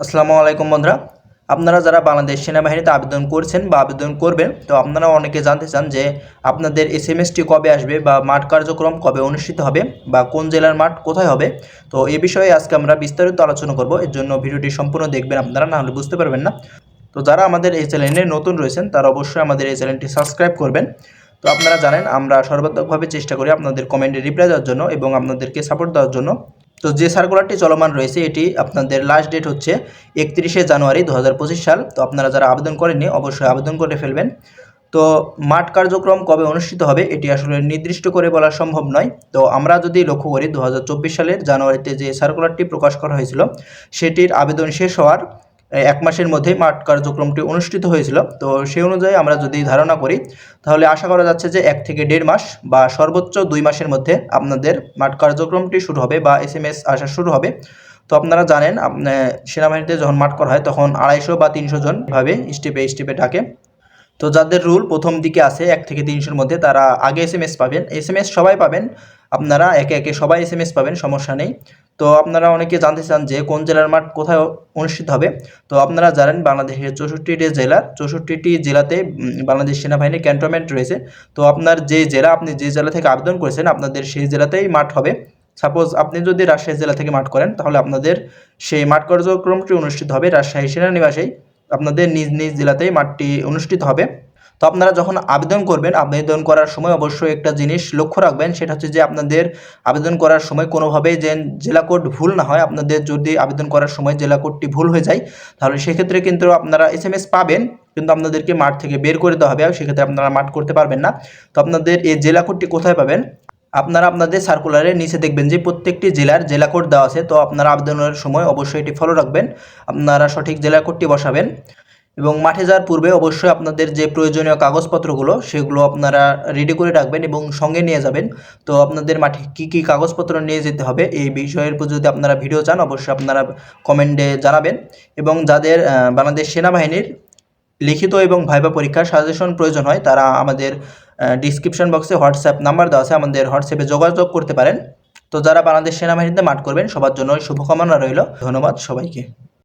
আসসালামু আলাইকুম বন্ধুরা। আপনারা যারা বাংলাদেশ সেনাবাহিনীতে আবেদন করছেন বা আবেদন করবেন, তো আপনারা অনেকে জানতে চান যে আপনাদের এস এম এসটি কবে আসবে বা মাঠ কার্যক্রম কবে অনুষ্ঠিত হবে বা কোন জেলার মাঠ কোথায় হবে। তো এ বিষয়ে আজকে আমরা বিস্তারিত আলোচনা করব। এর জন্য ভিডিওটি সম্পূর্ণ দেখবেন আপনারা, না হলে বুঝতে পারবেন না। তো যারা আমাদের এই চ্যানেলে নতুন রয়েছেন, তারা অবশ্যই আমাদের এই চ্যানেলটি সাবস্ক্রাইব করবেন। তো আপনারা জানেন, আমরা সর্বাত্মকভাবে চেষ্টা করি আপনাদের কমেন্টে রিপ্লাই দেওয়ার জন্য এবং আপনাদেরকে সাপোর্ট দেওয়ার জন্য। তো যে সার্কুলারটি চলমান রয়েছে, এটি আপনাদের লাস্ট ডেট হচ্ছে একত্রিশে জানুয়ারি দু হাজার পঁচিশ সাল। তো আপনারা যারা আবেদন করেননি, অবশ্যই আবেদন করে ফেলবেন। তো মাঠ কার্যক্রম কবে অনুষ্ঠিত হবে, এটি আসলে নির্দিষ্ট করে বলা সম্ভব নয়। তো আমরা যদি লক্ষ্য করি দু হাজার চব্বিশ সালের জানুয়ারিতে যে সার্কুলারটি প্রকাশ করা হয়েছিল, সেটির আবেদন শেষ হওয়ার এক মাসের মধ্যেই মাঠ কার্যক্রমটি অনুষ্ঠিত হয়েছিল। তো সেই অনুযায়ী আমরা যদি ধারণা করি, তাহলে আশা করা যাচ্ছে যে এক থেকে দেড় মাস বা সর্বোচ্চ দুই মাসের মধ্যে আপনাদের মাঠ কার্যক্রমটি শুরু হবে বা এস এম এস আসা শুরু হবে। তো আপনারা জানেন সেনাবাহিনীতে যখন মাঠ করা হয়, তখন আড়াইশো বা তিনশো জন ভাবে স্টেপে স্টেপে ডাকে। তো যাদের রুল প্রথম দিকে আছে, এক থেকে তিনশোর মধ্যে তারা আগে এস এম এস পাবেন। এস এম এস সবাই পাবেন আপনারা একে একে সবাই এস এম এস পাবেন, সমস্যা নেই। তো আপনারা অনেকে জানতে চান যে কোন জেলার মাঠ কোথায় অনুষ্ঠিত হবে। তো আপনারা জানেন বাংলাদেশের চৌষট্টিটি জেলা, চৌষট্টিটি জেলাতে বাংলাদেশ সেনাবাহিনীর ক্যান্টনমেন্ট রয়েছে। তো আপনার যে জেলা, আপনি যে জেলা থেকে আবেদন করেছেন, আপনাদের সেই জেলাতেই মাঠ হবে। সাপোজ আপনি যদি রাজশাহী জেলা থেকে মাঠ করেন, তাহলে আপনাদের সেই মাঠ কার্যক্রমটি অনুষ্ঠিত হবে রাজশাহী সেনানিবাসেই। আপনাদের নিজ নিজ জেলাতেই মাঠটি অনুষ্ঠিত হবে। তো আপনারা যখন আবেদন করবেন, আবেদন করার সময় অবশ্যই একটা জিনিস লক্ষ্য রাখবেন, সেটা হচ্ছে যে আপনাদের আবেদন করার সময় কোনোভাবেই যে জেলা কোড ভুল না হয়। আপনাদের যদি আবেদন করার সময় জেলা কোডটি ভুল হয়ে যায়, তাহলে সেক্ষেত্রে কিন্তু আপনারা এস এম এস পাবেন, কিন্তু আপনাদেরকে মাঠ থেকে বের করে দেওয়া হবে। আর সেক্ষেত্রে আপনারা মাঠ করতে পারবেন না। তো আপনাদের এই জেলা কোডটি কোথায় পাবেন? আপনারা আপনাদের সার্কুলারের নিচে দেখবেন যে প্রত্যেকটি জেলার জেলা কোড দেওয়া আছে। তো আপনারা আবেদনের সময় অবশ্যই এটি ফলো রাখবেন। আপনারা সঠিক জেলা কোডটি বসাবেন। এবং মাঠে যাওয়ার পূর্বে অবশ্যই আপনাদের যে প্রয়োজনীয় কাগজপত্রগুলো, সেগুলো আপনারা রেডি করে রাখবেন এবং সঙ্গে নিয়ে যাবেন। তো আপনাদের মাঠে কী কী কাগজপত্র নিয়ে যেতে হবে, এই বিষয়ের উপর যদি আপনারা ভিডিও চান, অবশ্যই আপনারা কমেন্টে জানাবেন। এবং যাদের বাংলাদেশ সেনাবাহিনীর লিখিত এবং ভাইবা পরীক্ষার সাজেশন প্রয়োজন হয়, তারা আমাদের ডিসক্রিপশন বক্সে হোয়াটসঅ্যাপ নাম্বার দেওয়া আছে, আমাদের হোয়াটসঅ্যাপে যোগাযোগ করতে পারেন। তো যারা বাংলাদেশ সেনাবাহিনীতে মাঠ করবেন, সবার জন্য শুভকামনা রইল। ধন্যবাদ সবাইকে।